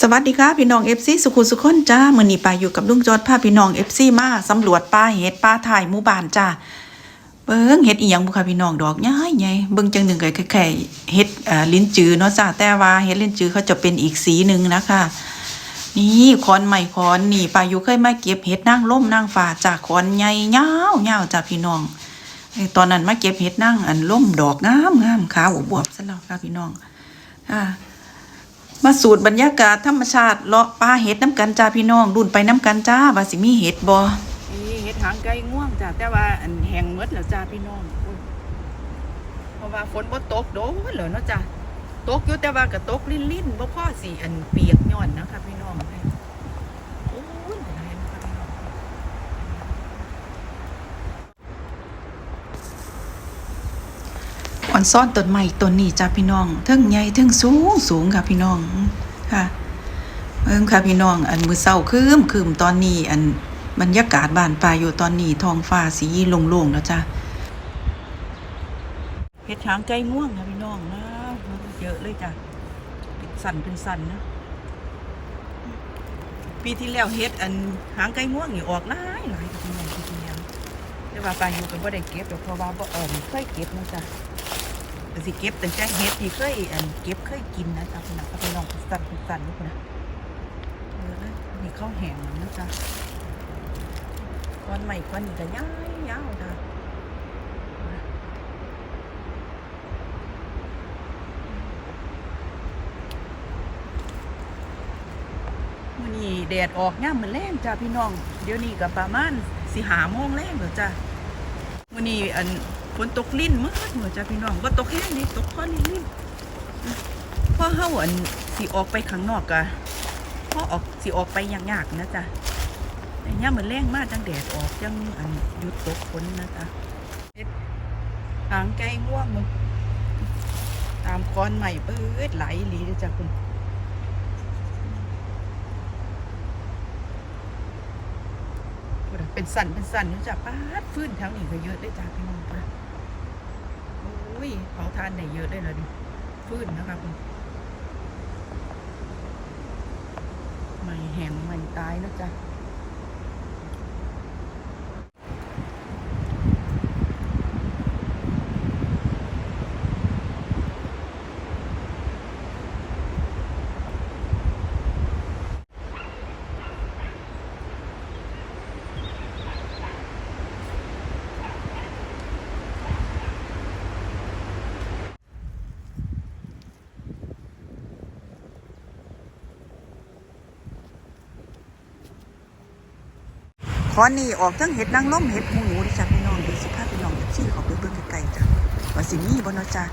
สวัสดีค่ะพี่น้องเอฟซีสุขุสุขนจ้ามื่อนี้ไปอยู่กับลุงจอดพาพี่น้องเอฟซีมาสำรวจป่าเห็ดป่าถ่ายหมู่บ้านจ้าเบิ้งเห็ดอีหยังบุค่ะพี่น้องดอกใหญ่ใหญ่เบิ้งจังหนึ่งก็แค่เห็ดลิ้นจือเนาะจ้าแต่ว่าเห็ดลิ้นจือเขาจะเป็นอีกสีหนึ่งนะคะนี่คอนใหม่คอนนี่ปาอยู่เคยมาเก็บเห็ดนางล่มนางฟ้าจากคอนใหญ่ยาวยาจ้าพี่น้องไอ้ตอนนั้นมาเก็บเห็ดนางอันล่มดอกงามงามขาวอวบซะแล้วค่ะพี่น้องอ่า มาสูตรบรรยากาศธรรมชาติเลาะป่าเห็ดน้ำกันจ้าพี่น้องรุ่นไปน้ำกันจ้าว่าสิมีเห็ดบ่นี่เห็ดหางไก่ง่วงจ้าแต่ว่าอันแห้งหมดแล้วจ้าพี่น้องเพราะว่าฝนบ่ตกโดนเลยเนาะจ้าตกอยู่แต่ว่าก็ตกลิ่นๆบ่พอสิอันเปียกย่อนนะคะพี่น้องโอ้ยหลายนะคะพี่น้อง อนซ่อนต้นไม้ต้นนี้จ้าพี่น้องเทิงใหญ่เทิงสูงสูงค่ะพี่น้องค่ะเอิ่มค่ะพี่น้อง อันมือเศร้าคืมคืมตอนนี้ อันบรรยากาศบานป่ายอยู่ตอนนี้ท้องฟ้าสีโล่งๆแล้วจ้ะเฮ็ดหางไก่ง่วงค่ะพี่น้องนะเยอะเลยจ้ะเป็นสันเป็นสันนะปีที่แล้วเฮ็ดอันหางไก่ง่วงนี่ออกหลายหลายค่ะพี่น้องปีที่แล้วแต่ว่าป่าอยู่ก็บ่ได้เก็บหรอกเพราะว่าบ่เอิ่มเคยเก็บนะจ้ะ สิเก็บแต่แต่เฮ็ดที่เคยอันเก็บเคยกินนะจ้ะพี่น้องก็พี่น้องสันเป็นสันนี่พุ่นะเออมีข้าวแห้งนะจ๊ะก้อนใหม่ก้อนนี้ก็ยาวยาวจ้ะมื่อนี้แดดออกย่ามมือแรงจ้ะพี่น้อง เดี๋ยวนี้ก็ประมาณสิหาโมงแรงแล้วจ้ะมื่อนี้อัน ฝนตกลิ้นมากเหมือจ้ะพี่น้องก็ตกแห้งนี่ตกข้อลิ้นลิ้นพอเฮาอันสิออกไปข้างนอกกะพอออกสิออกไปยากๆนะจ๊ะแต่ย่ามันแรงมากจังแดดออกจังอันหยุดตกฝนนะจ๊ะหางไก่ง่วงมันตามคอนใหม่เปิดไหลหลีจ้ะคุณเป็นสันเป็นสันนี่จ้ะป้าดฟื้นแถวนี้ก็เยอะได้จ้ะพี่น้องปะ อ้ยเผาทานได้เยอะได้เลยดิฟื้นนะคะคุณไม่แห้งไม่ตายนะจ๊ะ อนี่ออกทั้งเห็ดนางล้มเห็ดหมูหนูดิจ้ะพี่น้องดี๋ยวสิพาพี่น้องเอฟซีเขาไปเบิ่งไกลๆจ้ะว่าสิมีบ่เนาะจ้ะ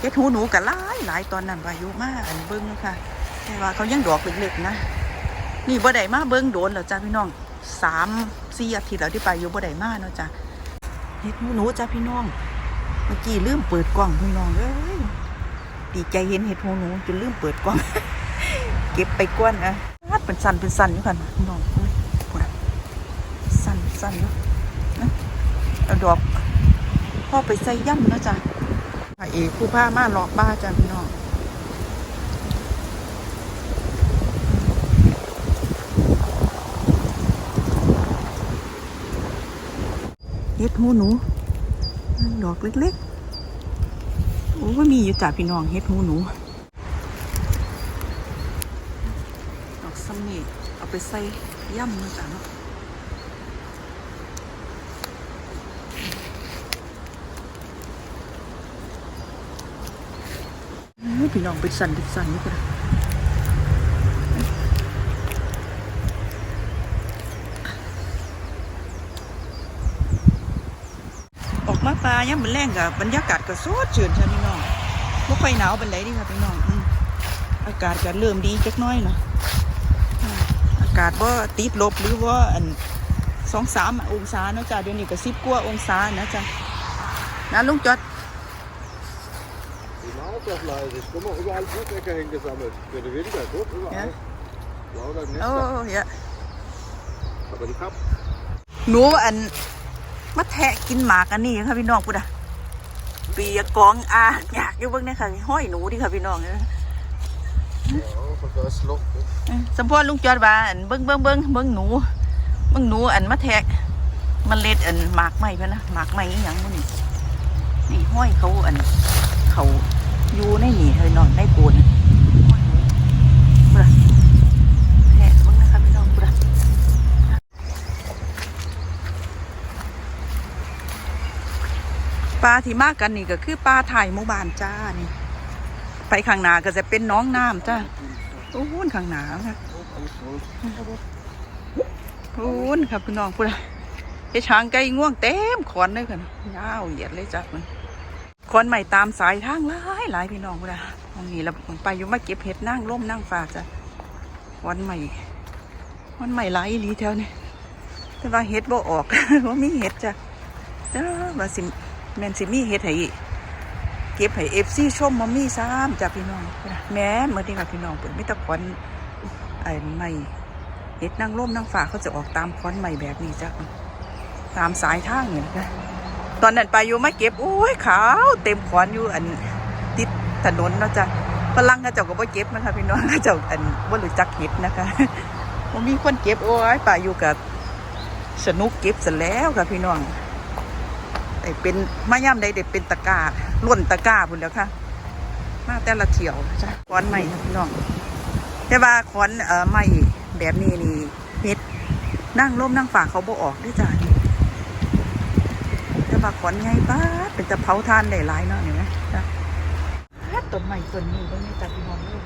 เห็ดหูหนูก็หลายหลายตอนนั้นวายุมาอันเบิ่งเนาะค่ะแต่ว่าเขายังดอกเล็กๆนะนี่บ่ได้มาเบิ่งโดนแล้วจ้ะพี่น้องสามสี่อาทิตย์แล้วที่ไปอยู่บ่ได้มาเนาะจ้ะเห็ดหูหนูจ้ะพี่น้อง เมื่อกี้ลืมเปิดกล้องพี่น้องเอ้ยดีใจเห็นเห็ดหูหนูจนลืมเปิดกล้อง เก็บไปก้อนอะเป็นสันเป็นสันอยู่ค่ะพี่น้อง สั้นเนาะนะเอาดอกพ่อไปใส่ย่ำนะจ้ะพระเอกผู้ผ้ามาหลอกบ้าจ้ะพี่น้องเฮ็ดหูหนูดอกเล็กๆ โอ้ก็มีอยู่จ้ะพี่น้องเฮ็ดหูหนู ดอกซัมนี่เอาไปใส่ย่ำนะจ้ะเนาะ นี่พี่น้องเป็นสันเป็นสันนี่ก็ได้ออกมาปลายังมันแรงกับบรรยากาศก็สดชื่นใช่พี่น้องไม่ค่อยหนาวเป็นไรดีค่ะพี่น้องอากาศก็เริ่มดีจักน้อยนะอากาศว่าติดลบหรือว่าอันสองสามองศาเนาะจ้ะเดี๋ยวนี้ก็สิบกว่าองศานะจ๊ะนะลุงจอด Die Nasaufleise, guck mal, überall Blutdecke hängen gesammelt. Für den Winter, guck, überall. Lauter โอ้ Nester. ย Aber die Kapp. หนูอันมาแทะกินหมากอันนี้ค่ะพี่น้องพุดอะเปียกกองอาอยากอยู่เบิ่งเนี่ยค่ะห้อยหนูดิค่ะพี่น้องเอ้ย Ja, Und da ist Loch. ne? เอ้ยสมพรลุงจอดว่าอันเบิ่งเบิ่งเบิ่งเบิ่งหนูเบิ่งหนูอันมาแทะมันเล็ดอันหมากไหม้พะนะหมากไหม้อีหยังมื้อนี่นี่ห้อยเขาอันเขา อยู่ในหนีเฮ้ยนอนในปูนบุระแทะบิ่งนะครับพี่น้องบุระปลาที่มากกันนี่ก็คือปลาไทยหมู่บ้านจ้านี่ ไปข้างหน้าก็จะเป็นน้องน้ำจ้าโอ้นข้างหนาค่ะโอ้นครับพี่น้องพูดไอ้ช้างไก่ง่วงเต็มขอนเลยค่ะยาวเหยียดเลยจ้ะมัน ขอนใหม่ตามสายทางหลายหลายพี่น้องพูดอะตรงนี้เราไปอยู่มาเก็บเห็ดนั่งร่มนั่งฝากจ้ะขอนใหม่ขอนใหม่หลายอีหลีแถวนี้แต่ว่าเห็ดบ่ออกว่ามีเห็ดจ้ะเด้อว่าสิแมนสิมีเห็ดให้เก็บให้เอฟซีชมมามีซ้ำจ้ะพี่น้องแม่เมื่อนี้ค่ะพี่น้องเปิดไม่ตะขอนไอ้ใหม่เห็ดนั่งร่มนั่งฝาเขาจะออกตามค้อนใหม่แบบนี้จ้ะตามสายทางเนี่ยนะ ตอนนั้นไปอยู่มาเก็บโอ้ยขาวเต็มขอนอยู่อันติดถนนเนาะจ้ะฝรั่งเขาเจ้าก็บ่เก็บนะคะพี่น้องเขาเจ้าอันบ่รู้จักเห็ดนะคะบ่มีคนเก็บโอ้ยป่าอยู่กับสนุกเก็บเสร็จแล้วค่ะพี่น้องแต่เป็นมะย่ำใดเด็ดเป็นตะกาล้นตะกาพุ่นแล้วค่ะมาแต่ละเที่ยวจ้ะค้อนใหม่ค่ะพี่น้องแต่ว่าขอนเอ่อไม้แบบนี้นี่เฮ็ดนั่งร่มนั่งฝาเขาบ่ออกด้วยจ้ะ ว่าขอนไงป้าเป็นตะเผาทานได้หลายเนาะเห็นไหมต้นใหม่ต้นไม้ต้นนี้ก็มีจ้ะพี่น้องเลย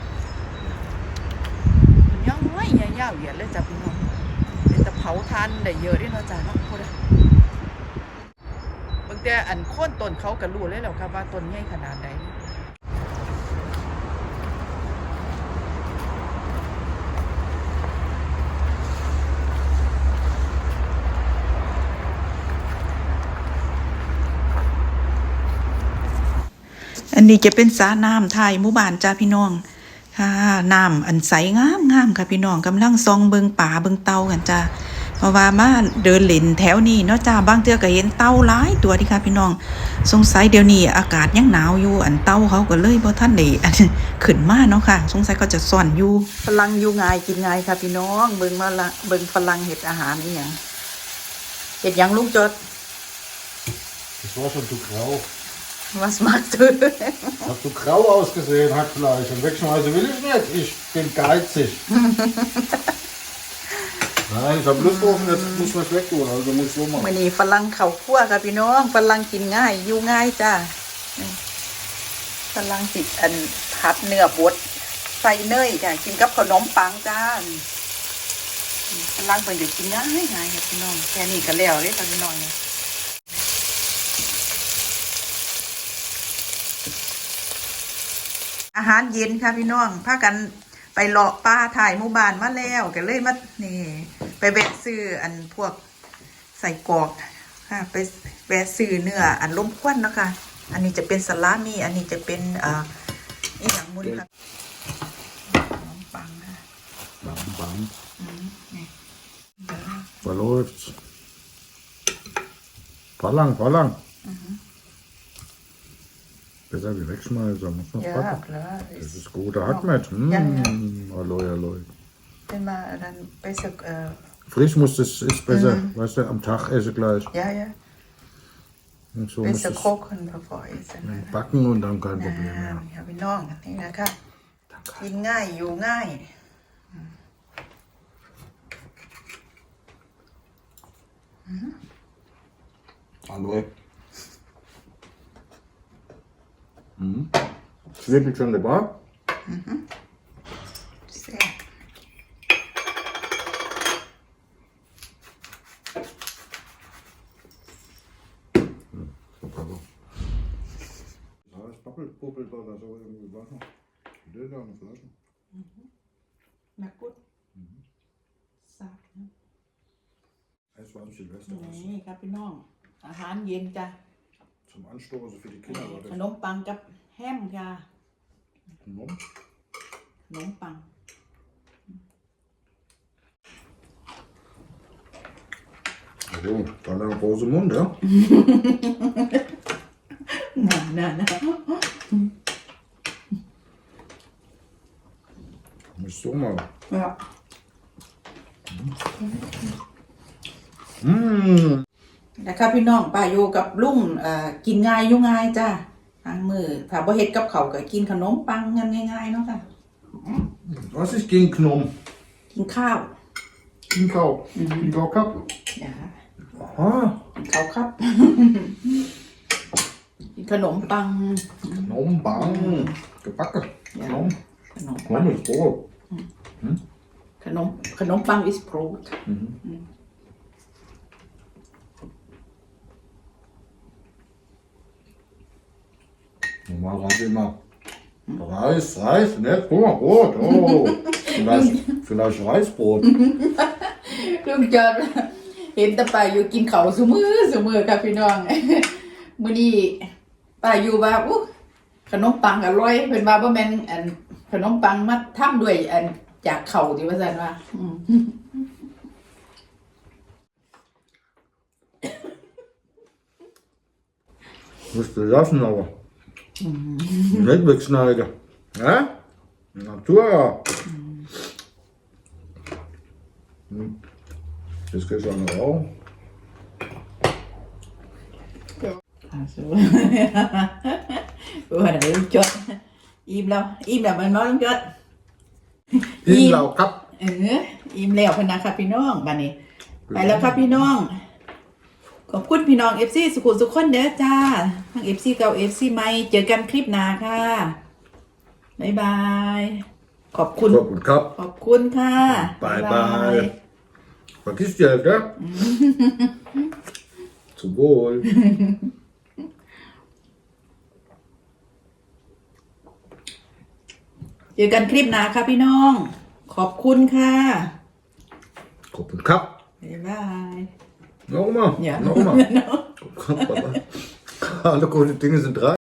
มันยาวไว้ยาวๆเหยียดเลยจ้ะพี่น้องเป็นตะเผาทานได้เยอะด้วยเนาะจ้าเนาะพูดอะบางแต่อันโค่นต้นเขาก็รู้เลยแล้วครับว่าต้นใหญ่ขนาดไหน อั นนี้จะเป็นสระน้ำไทยหมู่บ้านจ้าพี่น้องค่ะน้ำอันใสงามงามค่ะพี่น้องกำลังซองเบิงป่าเบิงเตากันจ้าเพราะว่ามาเดินเล่นแถวนี้เนาะจ้าบางเทื่อก็เห็นเต่าหลายตัวดีค่ะพี่น้อง สงสัยเดี๋ยวนี้อากาศยังหนาวอยู่อันเต่าเขาก็เลยบ่ท่านได้อันขึ้นมาเนาะค่ะ สงสัยก็จะซ่อนอยู่ฝรั่งอยู่ง่ายกินง่ายค่ะพี่น้องเบิ่งมาละเบิ่งฝรั่งเฮ็ดอาหารอีหยังเฮ็ดหยังลุงจด Das war schon zu grau. Was machst du Hat so grau ausgesehen, Hackfleisch. Und wegschmeißen will ich nicht. Ich bin geizig. Nein, ich habe Lust drauf und jetzt muss man es wegtun. Also muss ich so มื่อ machen. นี้ฝรั่งเขาคั่วค่ะพี่น้องฝรั่งกินง่ายอยู่ง่ายจ้านี่ฝรั่งสิอันผัดเนื้อบดใส่เนยจ้ะกินกับขนมปังจ้านี่ฝรั่งเป็นเด็กกินง่ายง่ายค่ะพี่น้องแค่นี้ก็แล้วเลยค่ะพี่น้องเนี่ย อาหารเย็นค่ะพี่น้องพากันไปเลาะป่าถ่ายหมู่บ้านมาแล้วก็เลยมานี่ ไปแวะซื้ออันพวกใส่กรอกค่ะไปแวะซื้อเนื้ออันล้มควันเนาะคะ อันนี้จะเป็นสลามีอันนี้จะเป็นเอ่ออีหยังมุนค่ะขนมปังค่ะ Bam, bam. อืมนี่เดี๋ยวนะ Da läuft's. Verlang, verlang. Besser wie wegschmeißen, muss noch เยอะ backen. แล้ว Das ist guter Hackmet. Mm, Ja, Alloi, alloi. เป็นมาอันนั้นไปสึกเอ่อ Frisch muss das, ist besser. Weißt du, am Tag esse gleich. ยายา Und so ไป muss สึก es โคกคนพอพออีสันนะ backen und dann kein อ่า Problem mehr. นี่ค่ะพี่น้องนี่นะคะกินง่ายอยู่ง่าย Alloi. Mhm. Ist wirklich schon dabei? แซ่บ Super so. Ja, das Doppelt bubbelt oder so irgendwie Wasser. Die da eine Flasche. แม่กุดสักนะ Es war ein Silvester. was นี่ครับพี่น้อ Zum Anstoßen für die Kinder war ข das. นมปังกับแฮมค่ะ Hm? ขนมปัง Also, dann ein großer Mund, ja? น่าน่าน่า นะครับพี่น้องป้าอยู่กับลุงเอ่อกินง่ายอยู่ง่ายจ้าทางมือถ้าบ่เฮ็ดกับเขาวก็กินขนมปังกันง่ายๆเนาะค่ะ Was ist gegen Knom? กินข้าว Gegen Kau. Gegen Kau Cup. อย่า Ah, กินข้าวครับ กินขนมปัง Knom, Bang. Gebacken. Ja. Knom. ขนม Knom ist Brot. ขนมขนมปัง is fruit Normal haben wir immer Reis, Reis, ne? Guck mal, Brot. Oh, vielleicht, vielleicht Reisbrot. ลุงจอดเห็นแต่ป้าอยู่กินข้าวซุมือซุมือครับพี่น้อง มื้อนี้ป้าอยู่ว่าอู้ขนมปังอร่อยเพิ่นว่าบ่แม่นอันขนมปังมาทำด้วยอันจากข้าวที่ว่าซั่นว่าอืม Musst du lassen, aber. Nicht wegschneiden. Ja? Natur. Hm. Jetzt gehst du an den Raum. อ่าสู้ว่าเดี๋ยวลุงจอดอิ่มแล้วอิ่มแล้วมันน้อยลุงจอด In Lau Cup. เอออิ่มแล้วพนนะครับพี่น้องบัดนี้ ไปแล้วครับพี่น้อง ขอบคุณพี่น้อง FC สุขุมสุขคนเด้อจ้าทั้ง FC เก่า FC ใหม่เจอกันคลิปหน้าค่ะบ๊ายบาย ขอบคุณ Kopf und Cup. ขอบคุณค่ะ Bye bye. Vergiss die Hälfte. Zum Wohl. เจอกันคลิปหน้าค่ะพี่น้อง ขอบคุณค่ะ Kopf und Cup. บ๊ายบาย Nochmal. Ja. Nochmal. Alle gute Dinge sind drei.